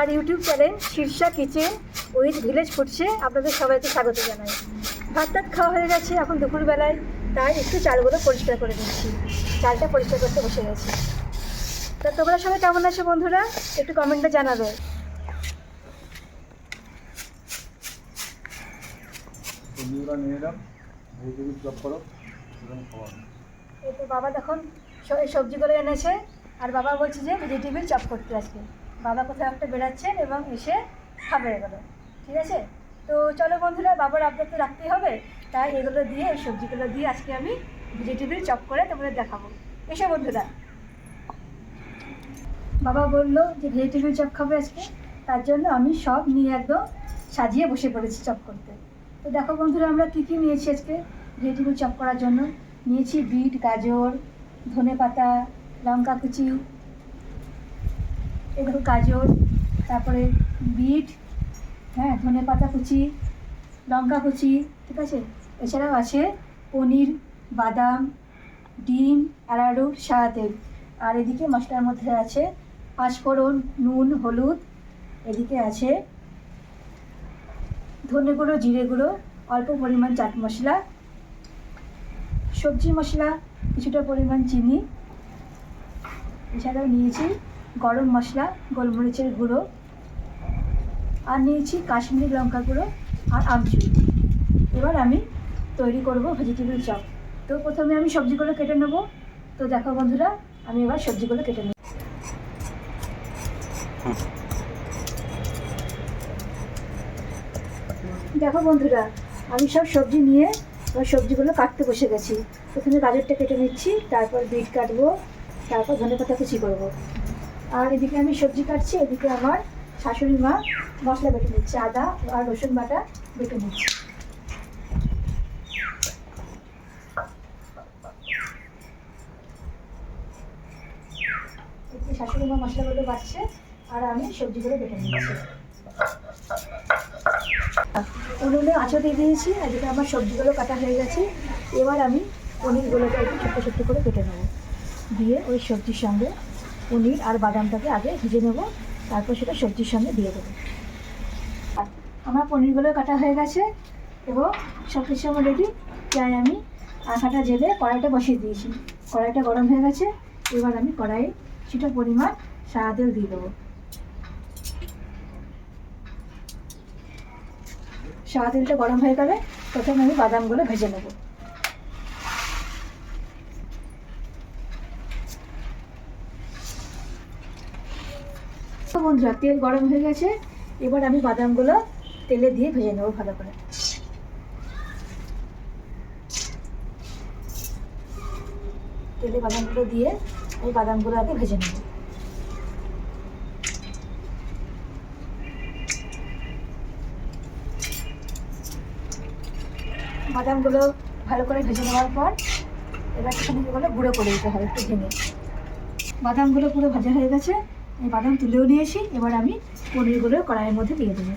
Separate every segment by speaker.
Speaker 1: আমার YouTube channel Shirsha kitchen with village ফুডসে আপনাদের সবাইকে স্বাগত জানাই। ভাত টাত খাওয়া হয়ে গেছে এখন দুপুরবেলায় তাই একটু চালগুলো পরিষ্কার করে দিচ্ছি চালটা পরিষ্কার করতে বসে গেছি। তা তোমরা সবাই কেমন আছো বন্ধুরা? একটু কমেন্টে জানাবে। এই তো বাবা তখন সবজিগুলো এনেছে আর বাবা বলছে যে ভেজিটেবিল চপ করতে আজকে। বাবা কোথাও একটা বেড়াচ্ছেন এবং এসে খাবে এগুলো ঠিক আছে? তো চলো বন্ধুরা, বাবার আপডেট তো রাখতেই হবে। তাই এগুলো দিয়ে, এই সবজিগুলো দিয়ে আজকে আমি ভেজিটেবিল চপ করে তোমাদের দেখাবো। এসো বন্ধুরা। বাবা বলল যে ভেজিটেবিল চপ খাবে আজকে, তার জন্য আমি সব নিয়ে একদম সাজিয়ে বসে পড়েছি চপ করতে। তো দেখো বন্ধুরা, আমরা কী কী নিয়েছি আজকে ভেজিটেবিল চপ করার জন্য? নিয়েছি বিট, গাজর ধনে পাতা লঙ্কা কুচি দেখো গাজর, তারপরে বিট হ্যাঁ ধনে পাতা কুচি, লঙ্কা কুচি, ঠিক আছে? এছাড়াও আছে পনির, বাদাম, ডিম আরারুট সাদা তেল আর এদিকে মশলার মধ্যে আছে পাঁচফোড়ন, নুন, হলুদ। এদিকে আছে ধনে গুঁড়ো, জিরে গুঁড়ো, অল্প পরিমাণ চাট মশলা, সবজি মশলা, কিছুটা পরিমাণ চিনি। এছাড়াও নিয়েছি গরম মশলা, গোলমরিচের গুঁড়ো, আর নিয়েছি কাশ্মীরি লঙ্কা গুঁড়ো আর আমচুর। এবার আমি তৈরি করব ভেজিটেবিল চপ তো প্রথমে আমি সবজিগুলো কেটে নেব। তো দেখো বন্ধুরা, আমি এবার সবজিগুলো কেটে নেব। দেখো বন্ধুরা, আমি সব সবজি নিয়ে এবার সবজিগুলো কাটতে বসে গেছি। প্রথমে গাজরটা কেটে নিচ্ছি, তারপর বিট কাটবো, তারপর ধনে পাতা কুচি করব। আর এদিকে আমি সবজি কাটছি, এদিকে আমার শাশুড়ি মা মশলা বেটে নিচ্ছে, আদা আর রসুন বাটা বেটে নিচ্ছে। শাশুড়ি মা মশলাগুলো বাটছে আর আমি সবজিগুলো বেটে নিচ্ছি। উনুনে আঁচা দিয়ে দিয়েছি, এদিকে আমার সবজিগুলো কাটা হয়ে গেছে। এবার আমি পনিরগুলোকে একটু ছোট্ট ছোট্ট করে কেটে নেব। দিয়ে ওই সবজির সঙ্গে পনির আর বাদামটাকে আগে ভেজে নেব, তারপর সেটা সবজির সঙ্গে দিয়ে দেবো। আমার পনিরগুলো কাটা হয়ে গেছে, এবং সব কিছু আমার রেডি তাই আমি আঠাটা জেলে কড়াইটা বসিয়ে দিয়েছি। কড়াইটা গরম হয়ে গেছে, এবার আমি কড়াইয়ে কিছুটা পরিমাণ সাদা তেল দিয়ে দেবো। সাদা তেলটা গরম হয়ে গেলে প্রথমে আমি বাদামগুলো ভেজে নেব। বন্ধুরা, তেল গরম হয়ে গেছে। এবার আমি বাদামগুলো তেলে দিয়ে ভেজে নেব ভালো করে। তেলে বাদামগুলো দিয়ে আমি বাদামগুলো আগে ভেজে নেব। বাদামগুলো ভালো করে ভেজে নেওয়ার পর এবার এগুলো গুঁড়ো করে দিতে হবে একটু ভেঙে। বাদামগুলো পুরো ভাজা হয়ে গেছে। বাদাম তুলেও নিয়েছি এবার আমি পনিরগুলো কড়াইয়ের মধ্যে দিয়ে দেবো।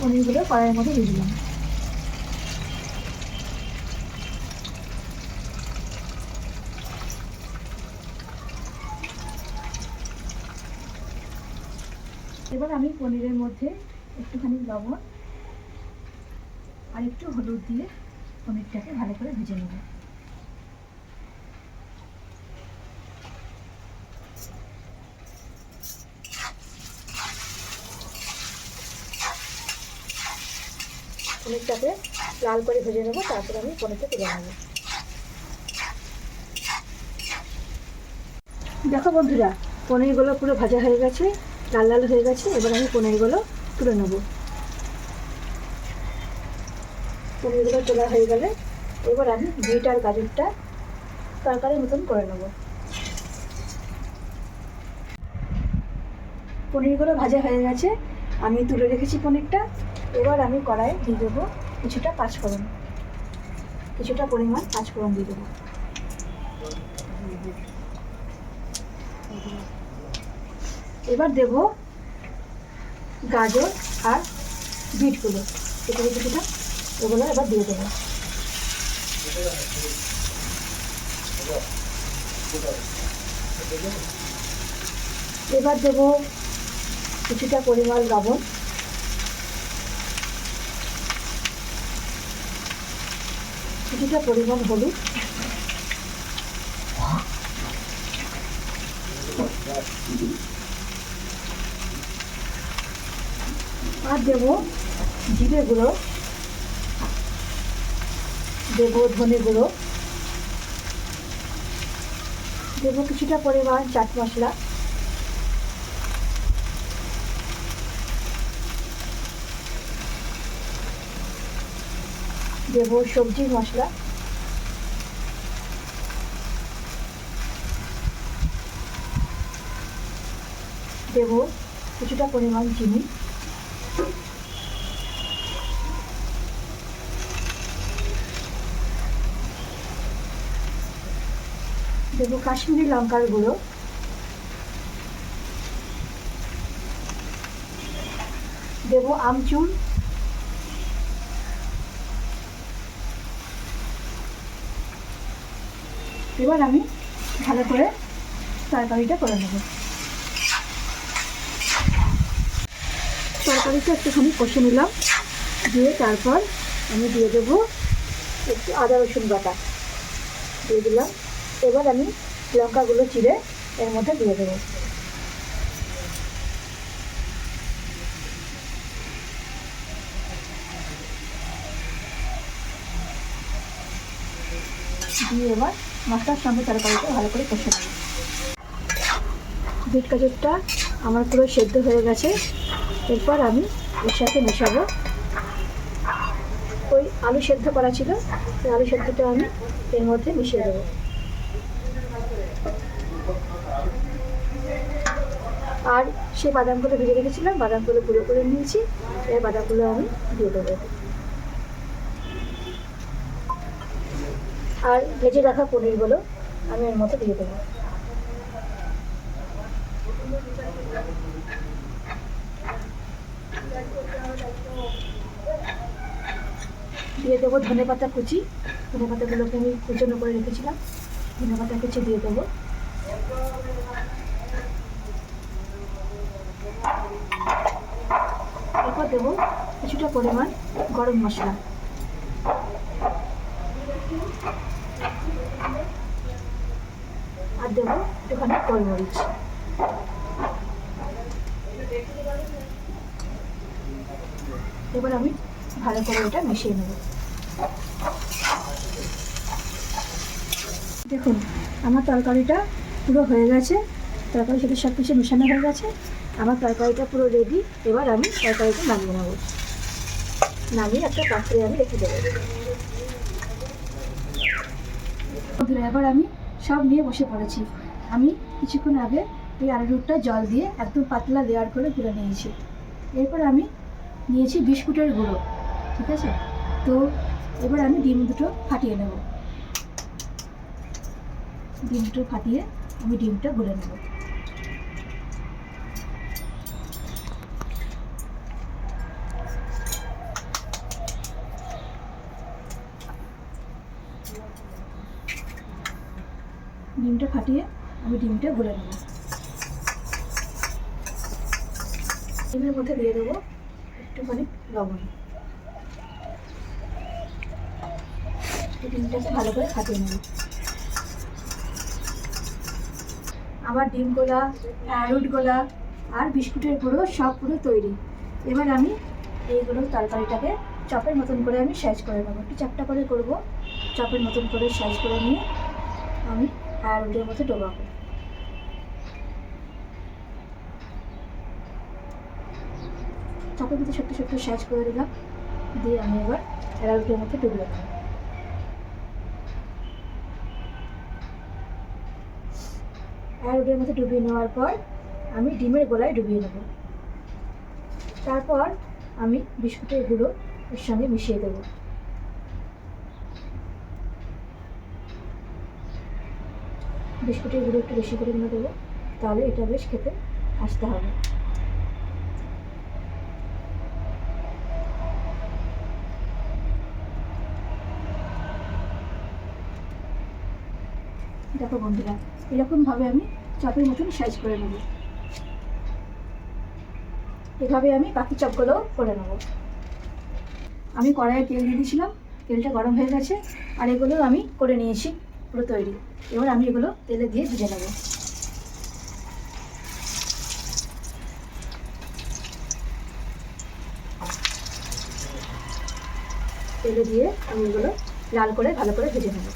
Speaker 1: পনিরগুলো কড়াইয়ের মধ্যে দিয়ে দিলাম। এবার আমি পনিরের মধ্যে একটুখানি লবণ আর একটু হলুদ দিয়ে পনিরটাকে ভালো করে ভেজে নেব। পনিরটাকে লাল করে ভেজে নেব, তারপরে আমি পনিরটা তুলে নেব। দেখো বন্ধুরা, পনিরগুলো পুরো ভাজা হয়ে গেছে, লাল লাল হয়ে গেছে, এবার আমি পনিরগুলো তুলে নেব। পনিরগুলো তোলা হয়ে গেলে এবার আমি বিট আর গাজরটা তরকারির মতন করে নেব। পনিরগুলো ভাজা হয়ে গেছে, আমি তুলে রেখেছি পনিরটা, এবার আমি কড়াইয়ে দিয়ে দেবো কিছুটা পাঁচফোড়ন। কিছুটা পরিমাণ পাঁচফোড়ন দিয়ে দেবো। এবার দেব গাজর আর বিটগুলো। এটা কিছুটা এগুলো এবার দিয়ে দেবো। এবার দেবো কিছুটা পরিমাণ লবণ। কিছুটা পরিমাণ হলুদ। আর দেবো জিরে গুঁড়ো। দেবো ধনে গুঁড়ো। দেবো কিছুটা পরিমাণ চাট মশলা। দেবো সবজি মশলা। দেবো কিছুটা পরিমাণ চিনি। দেবো কাশ্মীরি লঙ্কার গুঁড়ো। দেবো আমচুর। এবার আমি ভালো করে তরকারিটা করে নেব। তরকারিটা একটুখানি কষে নিলাম। দিয়ে তারপর আমি দিয়ে দেবো একটু আদা রসুন বাটা। দিয়ে দিলাম। এবার আমি লঙ্কাগুলো চিড়ে এর মধ্যে দিয়ে দেবো। দিয়ে এবার মশলার সঙ্গে তরকারিটা ভালো করে কষে নেব। বিট গাজরটা আমার পুরো সেদ্ধ হয়ে গেছে। এরপর আমি এর সাথে মেশাবো। ওই আলু সেদ্ধ করা ছিল সেই আলু সেদ্ধটা আমি এর মধ্যে মিশিয়ে দেবো। আর সেই বাদামগুলো ভেজে রেখেছিলাম, বাদামগুলো গুঁড়ো করে নিয়েছি এই বাদামগুলো আমি দিয়ে দেবো। আর ভেজে রাখা পনিরগুলো আমি এর মতো দিয়ে দেবো। দিয়ে দেবো ধনে পাতা কুচি। ধনে পাতাগুলোকে আমি কুচনো করে রেখেছিলাম। ধনে পাতা কুচি দিয়ে দেবো এরপর দেবো কিছুটা পরিমাণ গরম মশলা। আর দেবো একটুখানি গোলমরিচ। এবার আমি ভালো করে এটা মিশিয়ে নেব। দেখুন, আমার তরকারিটা পুরো হয়ে গেছে। তরকারির সাথে সব কিছু মেশানো হয়ে গেছে। আমার তরকারিটা পুরো রেডি এবার আমি তরকারিটা নামিয়ে নেব। নামিয়ে একটা পাত্রে আমি রেখে দেবো। এবার আমি সব নিয়ে বসে পড়েছি। আমি কিছুক্ষণ আগে এই আলুরটা জল দিয়ে একদম পাতলা লেয়ার করে গুঁড়ো নিয়েছি। এরপর আমি নিয়েছি বিস্কুটের গুঁড়ো, ঠিক আছে? তো এবার আমি ডিম দুটো ফাটিয়ে নেব। ডিম দুটো ফাটিয়ে আমি ডিমটা গুলে নেব। ডিমটা ফাটিয়ে আমি ডিমটা গুলে নেব। ডিমের মধ্যে দিয়ে দেবো একটুখানি লবণ। ডিমটাকে ভালো করে ফাটিয়ে নেব। আমার ডিম গোলা রুট গোলা আর বিস্কুটের গুঁড়ো সব পুরো তৈরি। এবার আমি এইগুলো তরকারিটাকে চপের মতন করে আমি সাইজ করে নেব। একটু চাপটা করে করব। চপের মতন করে সাইজ করে নিয়ে আমি রুটের মধ্যে ডোবাবো চপের মধ্যে ছোট্ট ছোট্ট করে দিলাম। দিয়ে আমি এবার রুটের মধ্যে ডুবিয়ে দেবো রুটের মধ্যে ডুবিয়ে নেওয়ার পর আমি ডিমের গোলায় ডুবিয়ে নেব। তারপর আমি বিস্কুটের গুঁড়ো এর সঙ্গে মিশিয়ে দেবো। বিস্কুটের গুঁড়ো একটু বেশি করে দেবো, তাহলে এটা বেশ খেতে আসতে হবে। দেখো বন্ধুরা, এরকমভাবে আমি চপের মতন সাইজ করে নেব। এভাবে আমি বাকি চপগুলো করে নেব। আমি কড়াইয়ে তেল দিয়ে দিয়েছিলাম, তেলটা গরম হয়ে গেছে, আর এগুলো আমি করে নিয়েছি। পুরো তৈরি। এবার আমি এগুলো তেলে দিয়ে ভেজে নেব। তেলে দিয়ে আমি এগুলো লাল করে ভালো করে ভেজে নেব।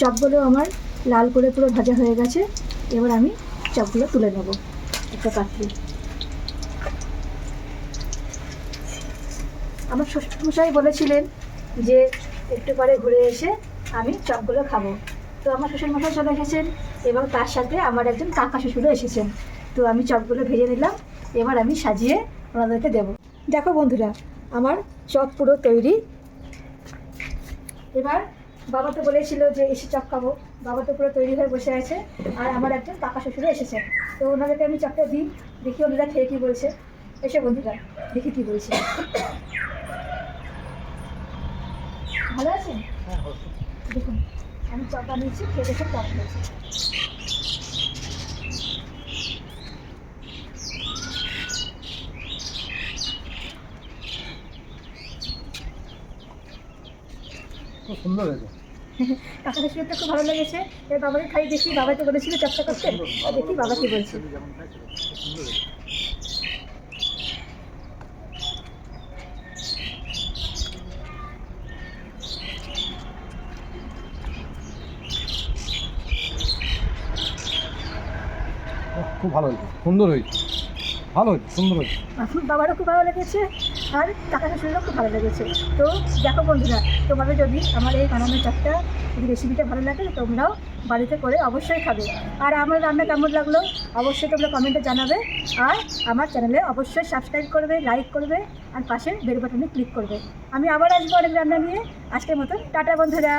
Speaker 1: চপগুলো আমার লাল করে পুরো ভাজা হয়ে গেছে। এবার আমি চপগুলো তুলে নেব একটা পাত্রে। আমার শ্বশুরমশাই বলেছিলেন যে, একটু পরে ঘুরে এসে আমি চপগুলো খাব। তো আমার শ্বশুরমশাই চলে এসেছেন এবং তার সাথে আমার একজন কাকা শ্বশুরও এসেছেন। তো আমি চপগুলো ভেজে নিলাম, এবার আমি সাজিয়ে ওনাদেরকে দেবো। দেখো বন্ধুরা, আমার চপ পুরো তৈরি। এবার বাবা তো বলেছিল যে, এসে চপ খাব। বাবা তো পুরো তৈরি হয়ে বসে আছে, আর আমার একজন কাকা শ্বশুরও এসেছে। তো ওনাদেরকে আমি চপটা দিই, দেখি ওনারা খেয়ে কী বলছে। এসে বন্ধুরা, দেখি কী বলছে। ভালো আছেন দেখুন আমি চপ বানিয়েছি খেয়ে দেখে চপ খেয়েছি
Speaker 2: খুব সুন্দর হয়েছে।
Speaker 1: কাকা তো খুব ভালো লেগেছে। এবার বাবাকে খাই দেখি বাবা তো বলেছিল চপটা করতে। দেখি বাবা কি বলছে
Speaker 2: যেমন খাইছিল, খুব সুন্দর হয়েছে ওহ, খুব ভালো হয়েছে সুন্দর হয়েছে। ভালো হয়েছে, সুন্দর হয়েছে।
Speaker 1: বাবারও খুব ভালো লেগেছে, আর কাকা শ্বশুরেরও খুব ভালো লেগেছে। তো দেখো বন্ধুরা, তোমাদের যদি আমার এই বানানো চাপটা যদি রেসিপিটা ভালো লাগে, তোমরাও বাড়িতে করে অবশ্যই খাবে। আর আমার রান্না কেমন লাগল, অবশ্যই তোমরা কমেন্টে জানাবে। আর আমার চ্যানেলে অবশ্যই সাবস্ক্রাইব করবে লাইক করবে, আর পাশে বেল বাটনে ক্লিক করবে। আমি আবার আসব অনেক রান্না নিয়ে। আজকের মতন, টাটা বন্ধুরা।